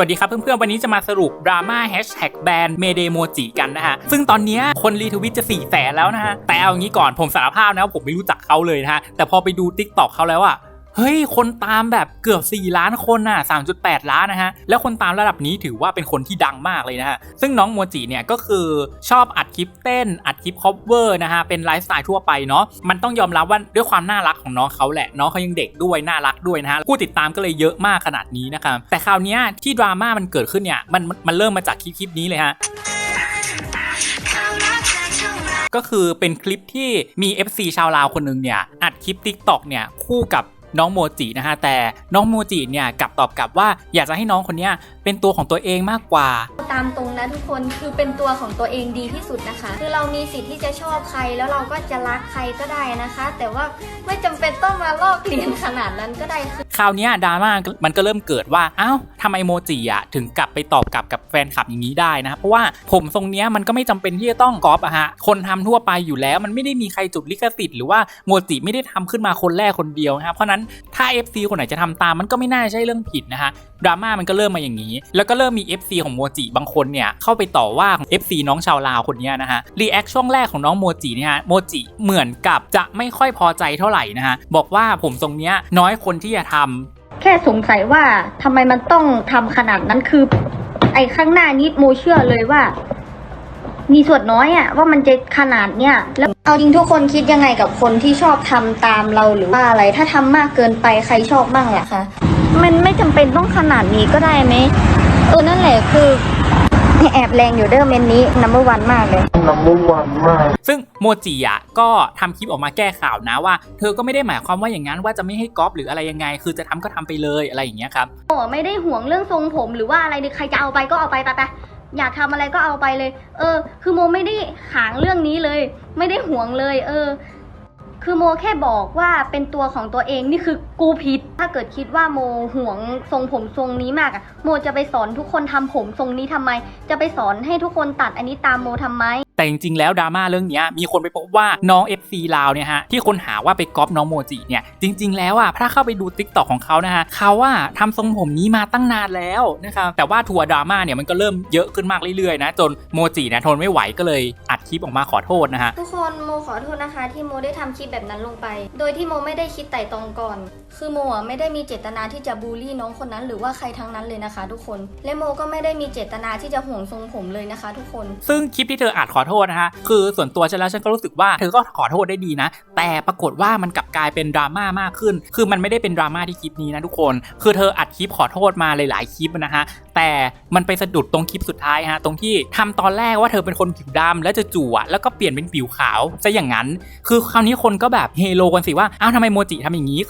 วัสดีครับเพื่อนๆ วันนี้จะมาสรุปดราม่าแฮชแท็กแบนเมเดโมจิกันนะฮะ ซึ่งตอนนี้คนรีทวิตจะ4ี่แสนแล้วนะฮะ แต่เอางี้ก่อนผมสารภาพนะว่าผมไม่รู้จักเขาเลยนะฮะ แต่พอไปดูทิกตอกเขาแล้วอะ เฮ้ย คนตามแบบเกือบ 4 ล้านคนน่ะ 3.8 ล้านนะฮะ แล้วคนตามระดับนี้ถือว่าเป็นคนที่ดังมากเลยนะฮะ ซึ่งน้องโมจิเนี่ยก็คือชอบอัดคลิปเต้น อัดคลิปคอ v เวอร์นะฮะ เป็นไลฟ์สไตล์ทั่วไปเนาะ มันต้องยอมรับว่าด้วยความน่ารักของน้องเขาแหละ น้องเขายังเด็กด้วย น่ารักด้วยนะฮะ ผู้ติดตามก็เลยเยอะมากขนาดนี้นะครับ แต่คราวนี้ที่ดราม่ามันเกิดขึ้นเนี่ย มันมันเริ่มมาจากคลิปคลิปนี้เลยฮะก็คือเป็นคลิปที่มี FC ชาวลาวคนหนึ่งเนี่ยอัดคลิป TikTok เนี่ยคู่กับ น้องโมจินะฮะแต่น้องโมจิเนี่ยกลับตอบกลับว่าอยากจะให้น้องคนนี้เป็นตัวของตัวเองมากกว่า ตามตรงนะทุกคนคือเป็นตัวของตัวเองดีที่สุดนะคะ คือเรามีสิทธิ์ที่จะชอบใครแล้วเราก็จะรักใครก็ได้นะคะ แต่ว่าไม่จำเป็นต้องมาลอกเลียนขนาดนั้นก็ได้คือคราวเนี้ยดราม่ามันก็เริ่มเกิดว่าอ้าวทำไมโมจิอะถึงกลับไปตอบกลับกับแฟนคลับอย่างนี้ได้นะเพราะว่าผมทรงเนี้ยมันก็ไม่จำเป็นที่จะต้องก๊อปอะฮะคนทำทั่วไปอยู่แล้ว มันไม่ได้มีใครจุดลิขสิทธิ์หรือว่าโมจิไม่ได้ทำขึ้นมาคนแรกคนเดียวนะครับเพราะนั้นถ้า FC คนไหนจะทำตามมันก็ไม่น่าใช่เรื่องผิดนะฮะดราม่ามันก็เริ่มมาอย่างนี้แล้วก็เริ่มมี FC ของโมจิบางคนเนี่ยเข้าไปต่อว่าของ FC น้องชาวลาวคนนี้นะฮะรีแอคช่วงแรกของน้องโมจิเนี่ยฮะโมจิเหมือนกับจะไม่ค่อยพอใจเท่าไหร่นะฮะบอกว่าผมทรงเนี้ยน้อยคนที่จะทำแค่สงสัยว่าทำไมมันต้องทำขนาดนั้นคือ ไอ้ข้างหน้านี้โมเชื่อเลยว่ามีส่วนน้อยอะว่ามันจะขนาดเนี้ยแล้วเอาจริงทุกคนคิดยังไงกับคนที่ชอบทำตามเราหรือว่าอะไร ถ้าทำมากเกินไปใครชอบบ้างล่ะคะ มันไม่จำเป็นต้องขนาดนี้ก็ได้ไหมเออนั่นแหละคือแอบแรงอยู่เด้อเมนนี้นัมเบอร์วันมากเลย number one มาก ซึ่งโมจิอะก็ทำคลิปออกมาแก้ข่าวนะว่า เธอก็ไม่ได้หมายความว่าอย่างนั้นว่าจะไม่ให้ก๊อปหรืออะไรยังไง คือจะทำก็ทำไปเลยอะไรอย่างเงี้ยครับโมไม่ได้ห่วงเรื่องทรงผมหรือว่าอะไรใครจะเอาไปก็เอาไปไปไปอยากทำอะไรก็เอาไปเลย เออ คือโมไม่ได้หางเรื่องนี้เลย ไม่ได้ห่วงเลย เออ คือโมแค่บอกว่าเป็นตัวของตัวเองนี่คือกูผิด ถ้าเกิดคิดว่าโมห่วงทรงผมทรงนี้มากอะโมจะไปสอนทุกคนทำผมทรงนี้ทำไม จะไปสอนให้ทุกคนตัดอันนี้ตามโมทำไม แต่จริงๆแล้วดราม่าเรื่องนี้มีคนไปพบว่าน้อง FC ลาวเนี่ยฮะที่คนหาว่าไปก๊อปน้องโมจิเนี่ยจริง ๆ แล้วอะถ้าเข้าไปดู t ิ k t o k ของเขานะฮะเขาว่าทำทรงผมนี้มาตั้งนานแล้วนะครับแต่ว่าทัวร์ดราม่าเนี่ยมันก็เริ่มเยอะขึ้นมากเรื่อยๆนะจนโมจิเนี่ยทนไม่ไหวก็เลยอัด คลิปออกมาขอโทษนะฮะ ทุกคนโมขอโทษนะคะที่โมได้ทำคลิปแบบนั้นลงไป โดยที่โมไม่ได้คิดไต่ตรองก่อน คือโมอะไม่ได้มีเจตนาที่จะบูลลี่น้องคนนั้น หรือว่าใครทั้งนั้นเลยนะคะ ทุกคน และโมก็ไม่ได้มีเจตนาที่จะห่วงทรงผมเลยนะคะ ทุกคน ซึ่งคลิปที่เธออัดขอโทษนะฮะ คือส่วนตัวฉันแล้วฉันก็รู้สึกว่าเธอก็ขอโทษได้ดีนะ แต่ปรากฏว่ามันกลับกลายเป็นดราม่ามากขึ้น คือมันไม่ได้เป็นดราม่าที่คลิปนี้นะทุกคน คือเธออัดคลิปขอโทษมาหลายๆคลิปนะฮะ แต่มันไปสะดุดตรงคลิปสุดท้ายฮะ ตรงที่ทำตอนแรกว่าเธอเป็นคนผิวดำแล้วจะจู่ๆอะแล้วก็เปลี่ยนเป็นผิวขาวซะอย่างนั้น คือคราวนี้คนก็แบบเฮโลกันสิว่าอ้าวทำไมโมจิทำอย่างนี้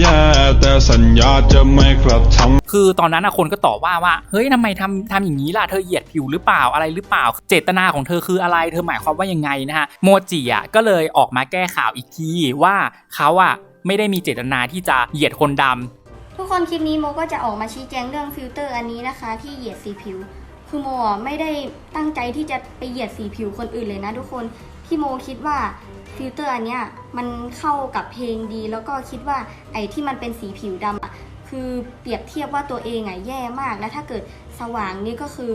แย่แต่สัญญาจะไม่กลับทำคือตอนนั้นอะคนก็ต่อว่าว่าเฮ้ยทำไมทำทำอย่างนี้ล่ะเธอเหยียดผิวหรือเปล่าอะไรหรือเปล่า เจตนาของเธอคืออะไรเธอหมายความว่ายังไงนะฮะโมจิอะก็เลยออกมาแก้ข่าวอีกทีว่าเขาอะไม่ได้มีเจตนาที่จะเหยียดคนดำทุกคนคลิปนี้โมก็จะออกมาชี้แจงเรื่องฟิลเตอร์อันนี้นะคะ ที่เหยียดสีผิว คือโมอะไม่ได้ตั้งใจที่จะไปเหยียดสีผิวคนอื่นเลยนะทุกคนที่โมคิดว่าฟิลเตอร์อันเนี้ยมันเข้ากับเพลงดี แล้วก็คิดว่าไอ้ที่มันเป็นสีผิวดำอะคือเปรียบเทียบว่าตัวเองอะแย่มาก แล้วถ้าเกิดสว่างนี่ก็คือ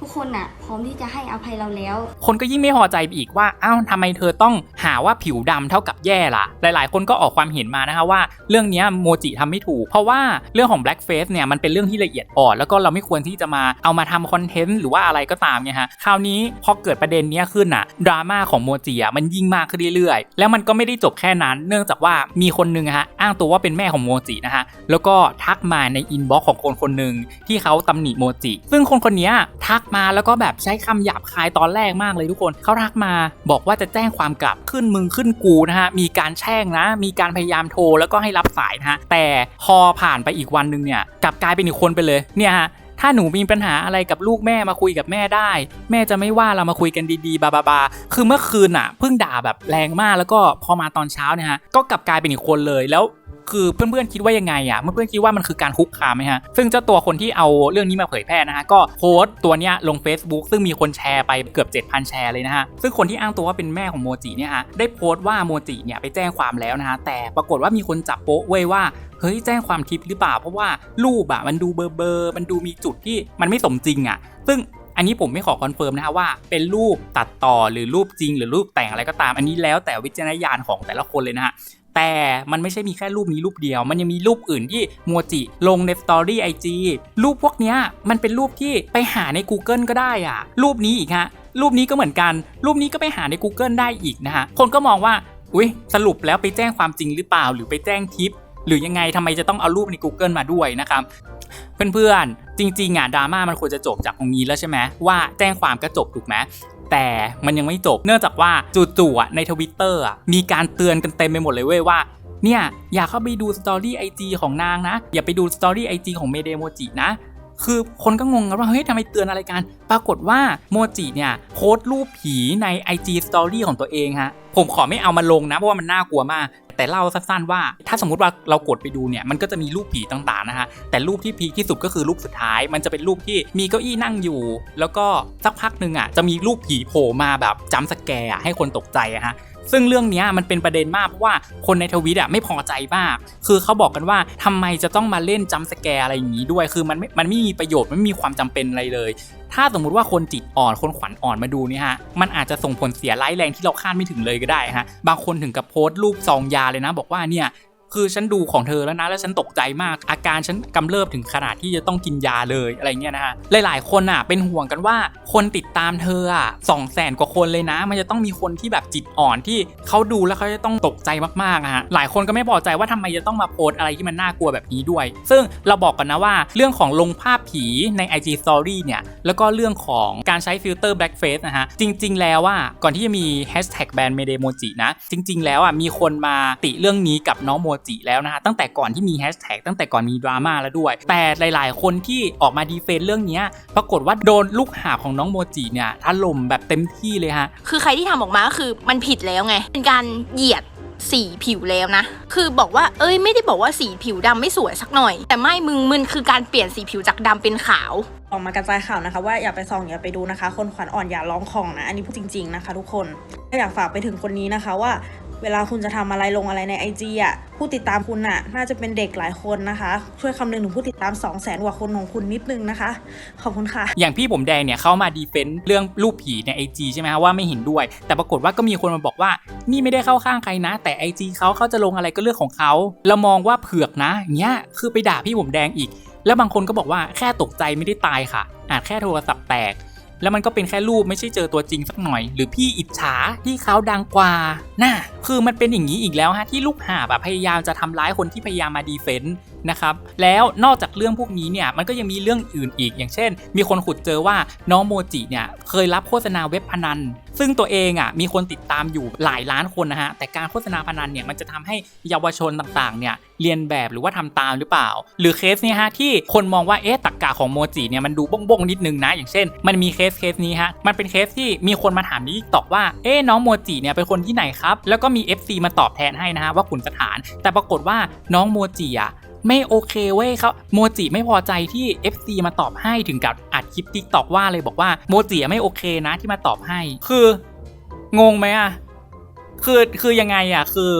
ทุกคนอะพร้อมที่จะให้อภัยเราแล้ว คนก็ยิ่งไม่พอใจไปอีกว่าอ้าวทำไมเธอต้องหาว่าผิวดำเท่ากับแย่ล่ะ หลาย ๆ คนก็ออกความเห็นมานะคะว่า เรื่องนี้โมจิทำไม่ถูก เพราะว่าเรื่องของ blackface เนี่ยมันเป็นเรื่องที่ละเอียดอ่อน แล้วก็เราไม่ควรที่จะมาเอามาทำคอนเทนต์หรือว่าอะไรก็ตามเนี่ยฮะคราวนี้พอเกิดประเด็นนี้ขึ้นอะดราม่าของโมจิอะมันยิ่งมากขึ้นเรื่อยๆ แล้วมันก็ไม่ได้จบแค่นั้น เนื่องจากว่ามีคนหนึงฮะอ้างตัวว่าเป็นแม่ของโมจินะฮะแล้วก็ทักมาในอินบ็อกซ์ของคนคนหนึ่งที่เขาตำหนิโมจิ ซึ่งคนคนนี้ทักมาแล้วก็แบบใช้คำหยาบคายตอนแรกมากเลยทุกคนเขาทักมาบอกว่าจะแจ้งความกลับขึ้นมึงขึ้นกูนะฮะมีการแช่งนะ มีการพยายามโทรแล้วก็ให้รับสายนะฮะแต่พอผ่านไปอีกวันหนึ่งเนี่ยกลับกลายเป็นอีกคนไปเลยเนี่ยฮะถ้าหนูมีปัญหาอะไรกับลูกแม่มาคุยกับแม่ได้ แม่จะไม่ว่าเรามาคุยกันดีๆ บาบาบาคือเมื่อคืนอะเพิ่งด่าแบบแรงมากแล้วก็พอมาตอนเช้าเนี่ยฮะก็กลับกลายเป็นอีกคนเลยแล้ว คือเพื่อนๆคิดว่ายังไงอะเพื่อนๆคิดว่ามันคือการคุกคามไหมฮะซึ่งเจ้าตัวคนที่เอาเรื่องนี้มาเผยแพร่นะฮะก็โพสต์ตัวเนี้ยลง Facebook ซึ่งมีคนแชร์ไปเกือบ 7,000 แชร์เลยนะฮะซึ่งคนที่อ้างตัวว่าเป็นแม่ของโมจิเนี่ยฮะได้โพสต์ว่าโมจิเนี่ยไปแจ้งความแล้วนะฮะแต่ปรากฏว่ามีคนจับโป๊ะเว้ยว่าเฮ้ยแจ้งความทิปหรือเปล่าเพราะว่ารูปอะมันดูเบอร์เบอร์มันดูมีจุดที่มันไม่สมจริงอะซึ่งอันนี้ผมไม่ขอคอนเฟิร์มนะคะว่าเป็นรูปตัดต่อหรือรูปจริง หรือรูปแต่งอะไรก็ตาม อันนี้แล้วแต่วิจารณญาณของแต่ละคนเลยนะฮะ แต่มันไม่ใช่มีแค่รูปนี้รูปเดียว มันยังมีรูปอื่นที่โมจิลงในสตอรี่ไอจีรูปพวกเนี้ยมันเป็นรูปที่ไปหาใน Google ก็ได้อะรูปนี้อีกฮะรูปนี้ก็เหมือนกัน รูปนี้ก็ไปหาใน Google ได้อีกนะฮะคนก็มองว่าอุ้ยสรุปแล้วไปแจ้งความจริงหรือเปล่า หรือไปแจ้งทิปหรือยังไงทำไมจะต้องเอารูปใน Google มาด้วยนะครับเพื่อนๆจริงๆอะดราม่ามันควรจะจบจากตรงนี้แล้วใช่ไหมว่าแจ้งความก็จบถูกไหม แต่มันยังไม่จบ เนื่องจากว่าจู่ๆในทวิตเตอร์มีการเตือนกันเต็มไปหมดเลยเว้ยว่าเนี่ยอย่าเข้าไปดูสตอรี่ไอจีของนางนะ อย่าไปดูสตอรี่ไอจีของเมเดโมจินะ คือคนก็งงกันว่าเฮ้ยทำไมเตือนอะไรกัน ปรากฏว่าโมจิเนี่ยโพสต์รูปผีใน IG Story ของตัวเองฮะ ผมขอไม่เอามาลงนะ เพราะว่ามันน่ากลัวมาก แต่เล่าสั้นๆว่า ถ้าสมมติว่าเรากดไปดูเนี่ยมันก็จะมีรูปผีต่างๆนะฮะแต่รูปที่พีที่สุดก็คือรูปสุดท้าย มันจะเป็นรูปที่มีเก้าอี้นั่งอยู่ แล้วก็สักพักหนึ่งอะจะมีรูปผีโผล่มาแบบจัมสแกร์ให้คนตกใจอะฮะ ซึ่งเรื่องนี้มันเป็นประเด็นมากเพราะว่าคนในทวิตอะไม่พอใจมาก คือเขาบอกกันว่าทำไมจะต้องมาเล่นจัมสแกร์อะไรอย่างนี้ด้วย คือมันไม่มันไม่มีประโยชน์ไม่มีความจำเป็นอะไรเลย ถ้าสมมุติว่าคนจิตอ่อนคนขวัญอ่อนมาดูนี่ฮะ มันอาจจะส่งผลเสียร้ายแรงที่เราคาดไม่ถึงเลยก็ได้ฮะ บางคนถึงกับโพสต์รูปซองยาเลยนะ บอกว่าเนี่ย คือฉันดูของเธอแล้วนะแล้วฉันตกใจมาก อาการฉันกำเริบถึงขนาดที่จะต้องกินยาเลยอะไรเงี้ยนะฮะหลาย ๆ คนอะเป็นห่วงกันว่าคนติดตามเธออะสองแสนกว่าคนเลยนะ มันจะต้องมีคนที่แบบจิตอ่อนที่เขาดูแล้วเขาจะต้องตกใจมากๆอะฮะหลายคนก็ไม่พอใจว่าทำไมจะต้องมาโพสอะไรที่มันน่ากลัวแบบนี้ด้วย ซึ่งเราบอกกันนะว่าเรื่องของลงภาพผีใน IG Story เนี่ยแล้วก็เรื่องของการใช้ฟิลเตอร์ blackface นะฮะจริง ๆ แล้วว่าก่อนที่จะมี hashtag ban m e d e m o j i นะจริง ๆ แล้วอะมีคนมาติเรื่องนี้กับน้องโมจิแล้วนะฮะตั้งแต่ก่อนที่มี hashtag ตั้งแต่ก่อนมีดราม่าแล้วด้วย แต่หลาย ๆ คนที่ออกมาดีเฟนเรื่องเนี้ยปรากฏว่าโดนลูกหาบของน้องโมจิเนี่ยถล่มแบบเต็มที่เลยฮะคือใครที่ทำออกมาก็คือมันผิดแล้วไง เป็นการเหยียดสีผิวแล้วนะ คือบอกว่า เอ้ย ไม่ได้บอกว่าสีผิวดำไม่สวยสักหน่อย แต่ไม่ มึง มึนคือการเปลี่ยนสีผิวจากดำเป็นขาว ออกมากระจายข่าวนะคะ ว่าอย่าไปส่องอย่าไปดูนะคะ คนขวัญอ่อนอย่าร้องของนะ อันนี้พูดจริง ๆนะคะ ทุกคนก็อยากฝากไปถึงคนนี้นะคะว่า เวลาคุณจะทำอะไรลงอะไรใน IG อะผู้ติดตามคุณน่ะน่าจะเป็นเด็กหลายคนนะคะ ช่วยคำนึงถึงผู้ติดตาม 2 0 0แสนกว่าคนของคุณนิดนึงนะคะ ขอบคุณค่ะ อย่างพี่ผมแดงเนี่ยเข้ามาดีเฟนต์เรื่องรูปผีใน IG ใช่ไหมฮะว่าไม่เห็นด้วย แต่ปรากฏว่าก็มีคนมาบอกว่า นี่ไม่ได้เข้าข้างใครนะ แต่ IG เขาเขาจะลงอะไรก็เรื่องของเขาเรามองว่าเผือกนะเงี้ยคือไปด่าพี่ผมแดงอีก แล้วบางคนก็บอกว่าแค่ตกใจไม่ได้ตายค่ะ อาจแค่โทรศัพท์แตกแล้วมันก็เป็นแค่รูปไม่ใช่เจอตัวจริงสักหน่อย หรือพี่อิจฉาที่เขาดังกว่าน่ะ คือมันเป็นอย่างนี้อีกแล้วฮะที่ลูกหาบอะพยายามจะทำร้ายคนที่พยายามมาดีเฟนต์นะครับแล้วนอกจากเรื่องพวกนี้เนี่ยมันก็ยังมีเรื่องอื่นอีก อย่างเช่น มีคนขุดเจอว่าน้องโมจิเนี่ยเคยรับโฆษณาเว็บพนัน ซึ่งตัวเองอะมีคนติดตามอยู่หลายล้านคนนะฮะแต่การโฆษณาพนันเนี่ยมันจะทำให้เยาวชนต่างๆเนี่ยเรียนแบบหรือว่าทำตามหรือเปล่า หรือเคสเนี่ยฮะที่คนมองว่าเอ๊ะตักกะของโมจิเนี่ยมันดูบ้งๆนิดนึงนะ อย่างเช่น มันมีเคสเคสนี้ฮะมันเป็นเคสที่มีคนมาถามในทิกตอกว่าเอ๊ะน้องโมจิเนี่ยเป็นคนที่ไหนครับแล้วก็มี FC มาตอบแทนให้นะฮะว่าขุนสถาน แต่ปรากฏว่าน้องโมจิอะไม่โอเคเว้ยเขาโมจิไม่พอใจที่ FC มาตอบให้ถึงกับอัดคลิปติ๊กตอกว่าเลยบอกว่าโมจิไม่โอเคนะที่มาตอบให้ คืองงไหมอะคือคือยังไงอะ คือ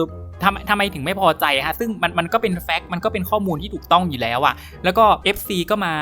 ทำทำไมถึงไม่พอใจฮะซึ่งมันมันก็เป็นแฟกต์มันก็เป็นข้อมูลที่ถูกต้องอยู่แล้วอะแล้วก็ FC ก็มา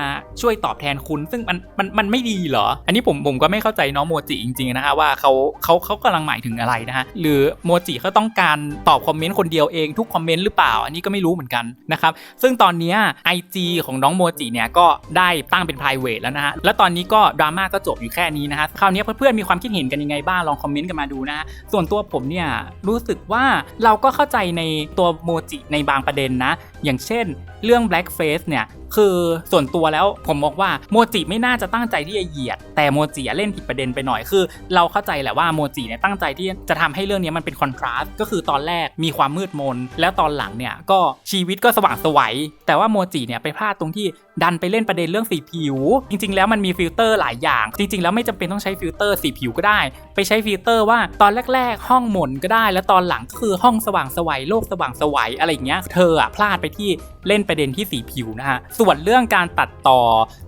ช่วยตอบแทนคุณ ซึ่งมันมันมันไม่ดีเหรอ อันนี้ผมผมก็ไม่เข้าใจน้องโมจิจริงๆนะฮะว่าเขาเขาเขากำลังหมายถึงอะไรนะฮะหรือโมจิเขาต้องการตอบคอมเมนต์คนเดียวเองทุกคอมเมนต์หรือเปล่า อันนี้ก็ไม่รู้เหมือนกันนะครับซึ่งตอนนี้ IG ของน้องโมจิเนี่ยก็ได้ตั้งเป็น private แล้วนะฮะแล้วตอนนี้ก็ดราม่าก็จบอยู่แค่นี้นะฮะคราวนี้เพื่อนๆมีความคิดเห็นกันยังไงบ้างลองคอมเมนต์กันมาดูนะฮะส่วนตัวผมเนี่ยรู้สึกว่าเราก็เข้าใจในตัวโมจิในบางประเด็นนะ อย่างเช่น เรื่อง blackface เนี่ยคือส่วนตัวแล้วผมมองว่าโมจิไม่น่าจะตั้งใจที่จะเหยียด แต่โมจิเล่นผิดประเด็นไปหน่อยคือ เราเข้าใจแหละว่าโมจิเนี่ยตั้งใจที่จะทำให้เรื่องนี้มันเป็นคอนทราสต์ก็คือตอนแรกมีความมืดมน แล้วตอนหลังเนี่ยก็ชีวิตก็สว่างไสวัยแต่ว่าโมจิเนี่ยไปพลาดตรงที่ดันไปเล่นประเด็นเรื่องสีผิว จริง ๆ แล้วมันมีฟิลเตอร์หลายอย่าง จริง ๆ แล้วไม่จำเป็นต้องใช้ฟิลเตอร์สีผิวก็ได้ ไปใช้ฟิลเตอร์ว่าตอนแรก ๆ ห้องหม่นก็ได้ แล้วตอนหลังก็คือห้องสว่างไสวัยโลกสว่างไสวัยอะไรอย่างเงี้ยเธออะพลาดไปที่เล่นประเด็นที่สีผิวนะฮะส่วนเรื่องการตัดต่อ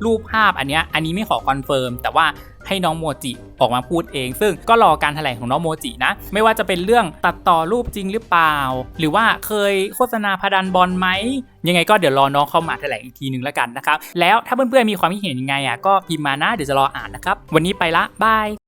รูปภาพอันเนี้ยอันนี้ไม่ขอคอนเฟิร์มแต่ว่าให้น้องโมจิออกมาพูดเอง ซึ่งก็รอการแถลงของน้องโมจินะ ไม่ว่าจะเป็นเรื่องตัดต่อรูปจริงหรือเปล่า หรือว่าเคยโฆษณาพดันบอลไหม ยังไงก็เดี๋ยวรอน้องเข้ามาแถลงอีกทีนึงแล้วกันนะครับ แล้วถ้าเพื่อนๆมีความคิดเห็นยังไงอะก็พิมพ์มานะเดี๋ยวจะรออ่านนะครับ วันนี้ไปละบาย